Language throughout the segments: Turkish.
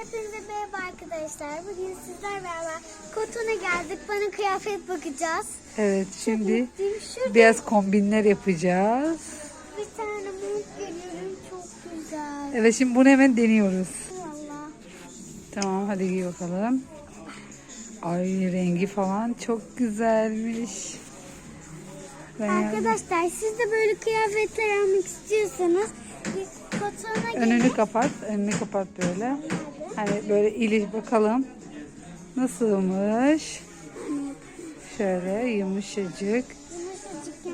Hepinize merhaba arkadaşlar. Bugün sizler beraber Koton'a geldik. Bana kıyafet bakacağız. Evet şimdi. Şurada beyaz kombinler yapacağız. bir tane mont görüyorum. Çok güzel. Evet şimdi bunu hemen deniyoruz. Valla. Tamam hadi giy bakalım. Ay rengi falan çok güzelmiş. Ben Arkadaşlar siz de böyle kıyafetler almak istiyorsanız. Önünü kapat, önünü kapat böyle. Hani böyle iliş bakalım. Nasılmış? Şöyle yumuşacık.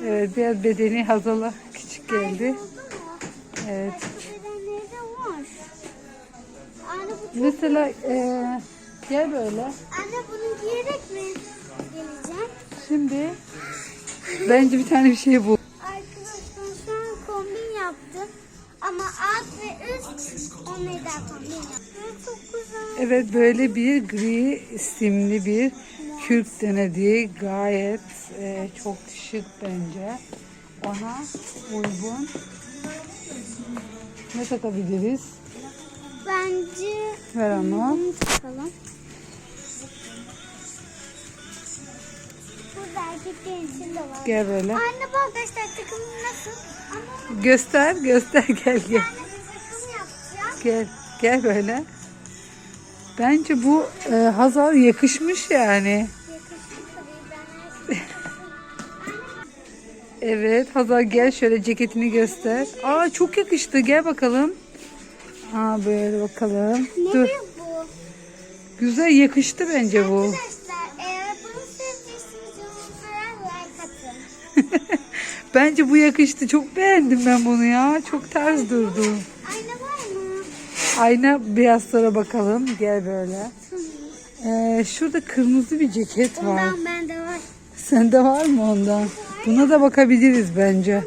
Evet biraz bedeni Hazal'a küçük geldi. Evet. Mesela eee, gel böyle. Anne bunu giyerek mi geleceğim? Şimdi bence bir tane bir şey bul. Evet, böyle bir gri simli bir kürk denedi. Gayet e, çok şık bence. Ona uygun. Ne takabiliriz? Bence Ver onu. takalım. De var. Gel böyle. Anne bu arkadaşlar takımım nasıl? Ama Göster göster gel gel. bir Gel gel böyle. Bence bu e, Hazal yakışmış yani. Evet Hazal gel şöyle ceketini göster. Aa çok yakıştı gel bakalım. Aa böyle bakalım. Ne Dur. bu? Güzel yakıştı bence bu. Atın. Bence bu yakıştı. Çok beğendim ben bunu ya. Çok tarz durdu. Ayna beyazlara bakalım. Gel böyle. Ee, şurada kırmızı bir ceket var. Ondan bende var. Sende var mı ondan? Buna da bakabiliriz bence.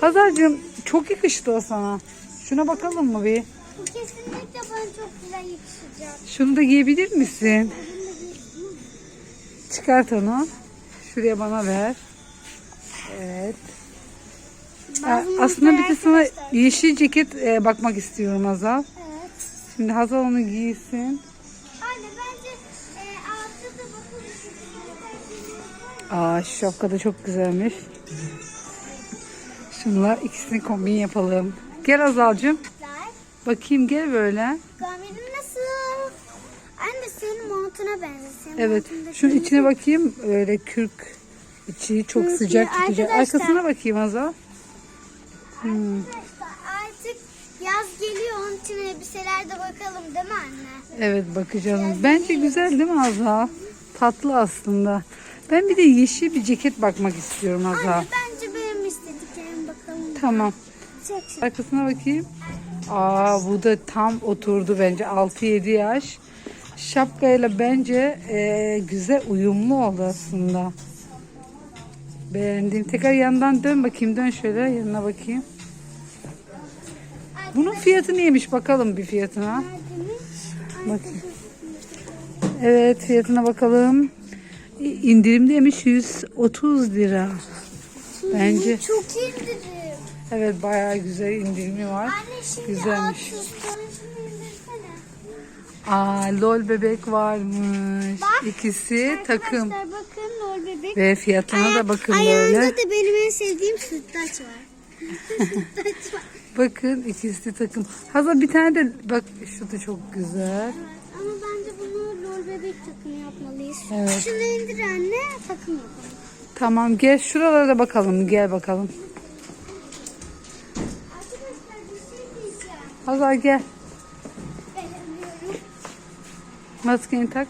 Hazarcığım çok yakıştı o sana. Şuna bakalım mı bir? Bu kesinlikle bana çok güzel yakışacak. Şunu da giyebilir misin? Çıkart onu. Şuraya bana ver. Evet. Bazı aslında bir de sana yeşil ceket e, bakmak istiyorum Hazal. Şimdi Hazal onu giysin. Anne bence e, altı da bakın. Aa şu şapka da çok güzelmiş. Şunla ikisini kombin yapalım. Gel Hazal'cığım. Bakayım gel böyle. Kombinin nasıl? Anne senin montuna benziyor. Senin Evet. Şunun içine bakayım. Öyle kürk içi çok Kürkü, sıcak tutacak. arkadaşlar. Arkasına bakayım Hazal. Arkadaşlar elbiseler de bakalım değil mi anne? Evet bakacağız. Bence güzel değil mi Hazal? Tatlı aslında. Ben bir de yeşil bir ceket bakmak istiyorum Hazal. Anne bence benim istediklerime bakalım. Tamam. Çek şimdi. Arkasına bakayım. Aa bu da tam oturdu bence 6-7 yaş. Şapkayla bence e, güzel uyumlu oldu aslında. Beğendim. Tekrar yandan dön bakayım. Dön şöyle yanına bakayım. Bunun fiyatı neymiş bakalım bir fiyatına. Bakayım. Evet fiyatına bakalım. İndirimdeymiş 130 lira. Bence Çok indirim. evet bayağı güzel indirimi var. Anne şimdi Güzelmiş. 600 tanesini indirsene. Aa lol bebek varmış. Bak, İkisi takım. Bakın lol bebek. Ve fiyatına da bakın Ayağında böyle. da benim en sevdiğim sütlaç var. sütlaç var. Bakın ikisi takım. Hazır bir tane de bak şu da çok güzel. Ama bence bunu lol bebek takımı yapmalıyız. Evet. Şunu indir anne takım yapalım. Tamam gel şuralara da bakalım. Gel bakalım. Arkadaşlar bir şey diyeceğim. Hazal gel. Maskeni tak.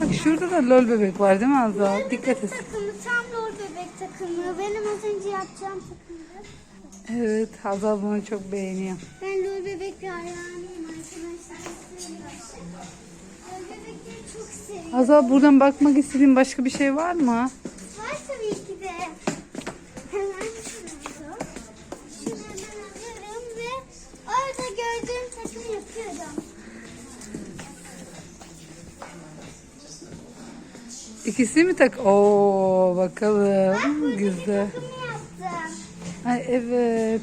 Bak şurada da lol bebek var değil mi Hazal? Dikkat et. takımı tam lol bebek takımı. Benim az önce yapacağım takımdı. Evet Hazal bunu çok beğeniyor. Ben lol bebek bir hayranıyım arkadaşlar. Lol bebekleri çok seviyorum. Hazal buradan bakmak istediğin başka bir şey var mı? Var tabii ki de. Hemen alıyorum ve orada gördüğüm takımı yapıyorum. İkisi mi tak? Oo bakalım. Buradaki Güzel. Ay evet.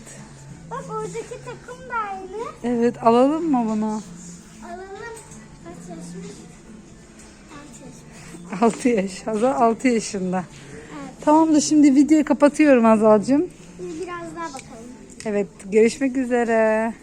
Bak oradaki takım da aynı. Evet alalım mı bunu? yaşmış? 6 yaşmış. 6 yaş. Hazal 6 yaşında. Evet. Tamam da şimdi videoyu kapatıyorum Hazal'cığım. Biraz daha bakalım. Evet görüşmek üzere.